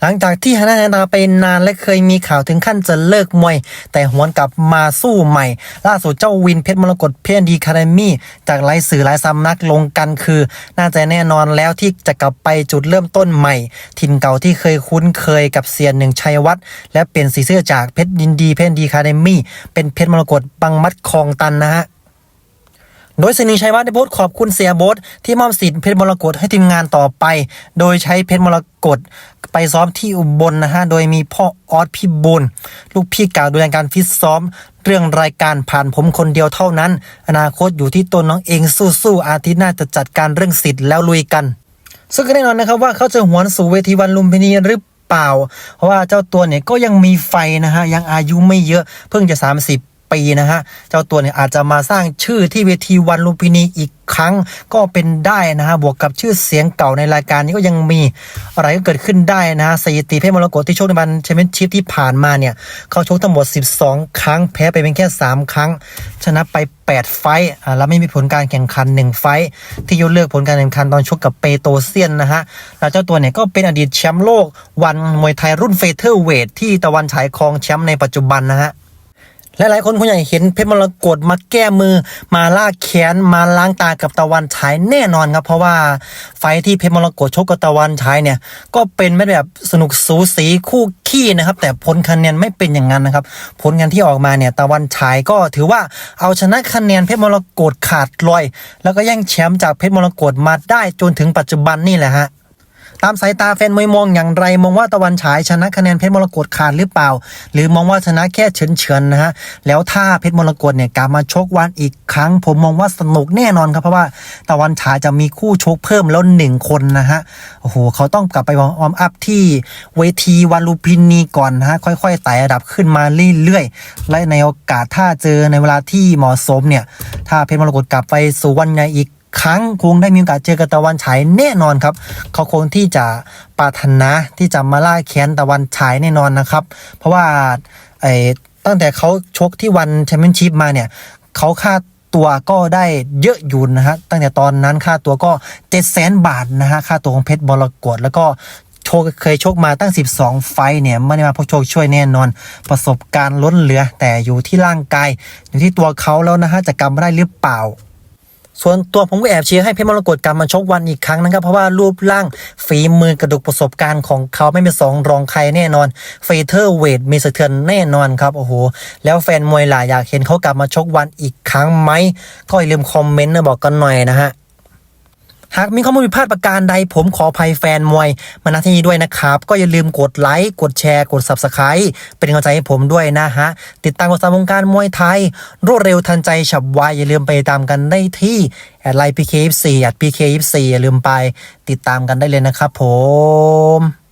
หลังจากที่ฮานานนาไปนานและเคยมีข่าวถึงขั้นจะเลิกมวย แต่หวนกลับมาสู้ใหม่ ล่าสุดเจ้าวินเพชรมรกตเพชรดีคาเดมี่จากหลายสื่อหลายสำนักลงกันคือ น่าจะแน่นอนแล้วที่จะกลับไปจุดเริ่มต้นใหม่ ถิ่นเก่าที่เคยคุ้นเคยกับเสียนหนึ่งชัยวัฒน์และเป็นสีเสื้อจากเพชรดินดีเพชรดีคาเดมี่เป็นเพชรมรกตบังมัดคลองตันนะฮะ โดยสนิงชัยวัฒน์ได้โพสต์ขอบคุณเสียโบทที่มอบสิทธิ์เพชรมรกตให้ทีมงานต่อไป โดยใช้เพชรมรกตไปซ้อมที่อุบลนะฮะ โดยมีพ่อออสพี่บุญลูกพี่กล่าวดูแลการฟิตซ้อม เรื่องรายการผ่านผมคนเดียวเท่านั้น อนาคตอยู่ที่ตัวน้องเองสู้ๆอาทิตย์หน้าจะจัดการเรื่องสิทธิ์แล้วลุยกัน ซึ่งก็แน่นอนนะครับว่าเขาจะหวนสู่เวทีวันลุมพินีหรือเปล่า เพราะว่าเจ้าตัวเนี่ยก็ยังมีไฟนะฮะยังอายุไม่เยอะเพิ่งจะ 30 ปีนะฮะ เจ้าตัวเนี่ยอาจจะมาสร้างชื่อที่เวทีวันลุมพินีอีกครั้งก็เป็นได้นะฮะ บวกกับชื่อเสียงเก่าในรายการนี้ก็ยังมีอะไรก็เกิดขึ้นได้นะฮะสถิติเพชรมรกตที่ชคในบันแชมเปี้ยนชิพที่ผ่านมาเนี่ย เขาชกทั้งหมด 12 ครั้งแพ้ไปเพียงแค่ 3 ครั้ง ชนะไป 8 ไฟต์แล้วไม่มีผลการแข่งขัน 1 ไฟต์ที่ยกเลิกผลการแข่งขันตอนชกกับเปโตเซียนนะฮะ แล้วเจ้าตัวเนี่ยก็เป็นอดีตแชมป์โลกวันมวยไทยรุ่นเฟเธอร์เวทที่ตะวันฉายครองแชมป์ในปัจจุบันนะฮะ หลายคนคงอยากเห็นเพชรมรกตมาแก้มือ มาลากแขนมาล้างตากับตะวันฉายแน่นอนครับ เพราะว่าไฟท์ที่เพชรมรกตชกกับตะวันฉายเนี่ย ก็เป็นไม่แบบสนุกสูสีคู่ขี้นะครับ แต่ผลคะแนนไม่เป็นอย่างนั้นนะครับ ผลงานที่ออกมาเนี่ยตะวันฉายก็ถือว่าเอาชนะคะแนนเพชรมรกตขาดลอย แล้วก็แย่งแชมป์จากเพชรมรกตมาได้จนถึงปัจจุบันนี่แหละฮะ ตามสายตาแฟนมวยมองอย่างไร มองว่าตะวันฉายชนะคะแนนเพชรมรกตขาดหรือเปล่า หรือมองว่าชนะแค่เฉือนเฉือนๆนะฮะแล้วถ้าเพชรมรกตเนี่ยกลับมาชกวันอีกครั้ง ผมมองว่าสนุกแน่นอนครับเพราะว่าตะวันฉายจะมีคู่ชกเพิ่มแล้วหนึ่งคนนะฮะโอ้โหเขาต้องกลับไปวอร์มอัพที่เวทีวันลูพินีก่อนนะฮะค่อยๆไต่ระดับขึ้นมาเรื่อยๆและในโอกาสถ้าเจอในเวลาที่เหมาะสมเนี่ยถ้าเพชรมรกตกลับไปสู่วันใหญ่อีก ครั้งคงได้มีโอกาสเจอกับตะวันฉายแน่นอนครับ เขาคงที่จะปรารถนาที่จะมาล่าแค้นตะวันฉายแน่นอนนะครับ เพราะว่าไอ้ตั้งแต่เขาชกที่วันแชมเปี้ยนชิพมาเนี่ยเขาค่าตัวก็ได้เยอะอยู่นะฮะตั้งแต่ตอนนั้นค่าตัวก็เจ็ดแสนบาทนะฮะค่าตัวของเพชรบรกตแล้วก็โชคเคยชกมาตั้ง 12 ไฟเนี่ยไม่ได้มาเพราะโชคช่วยแน่นอน ประสบการณ์ล้นเหลือแต่อยู่ที่ร่างกายอยู่ที่ตัวเขาแล้วนะฮะจะกำได้หรือเปล่า ส่วนตัวผมก็แอบเชียร์ให้เพชรมรกตกลับมาชกวันอีกครั้งนะครับ เพราะว่ารูปร่างฝีมือกระดูกประสบการณ์ของเขาไม่เป็นสองรองใครแน่นอนเฟเธอร์เวทมีสะเทือนแน่นอนครับโอ้โหแล้วแฟนมวยหลายอยากเห็นเขากลับมาชกวันอีกครั้งไหมก็อย่าลืมคอมเมนต์นะบอกกันหน่อยนะฮะ หากมีข้อมูลผิดพลาดประการใดผมขออภัยแฟนมวยมาณที่นี้ด้วยนะครับ ก็อย่าลืมกดไลค์ กดแชร์ กด Subscribe เป็นกำลังใจให้ผมด้วยนะฮะ ติดตามข่าวสารวงการมวยไทย รวดเร็วทันใจฉับไวอย่าลืมไปตามกันได้ที่แอดไลน์พีเคฟสี่แอด PK24 อย่าลืมไป ติดตามกันได้เลยนะครับผม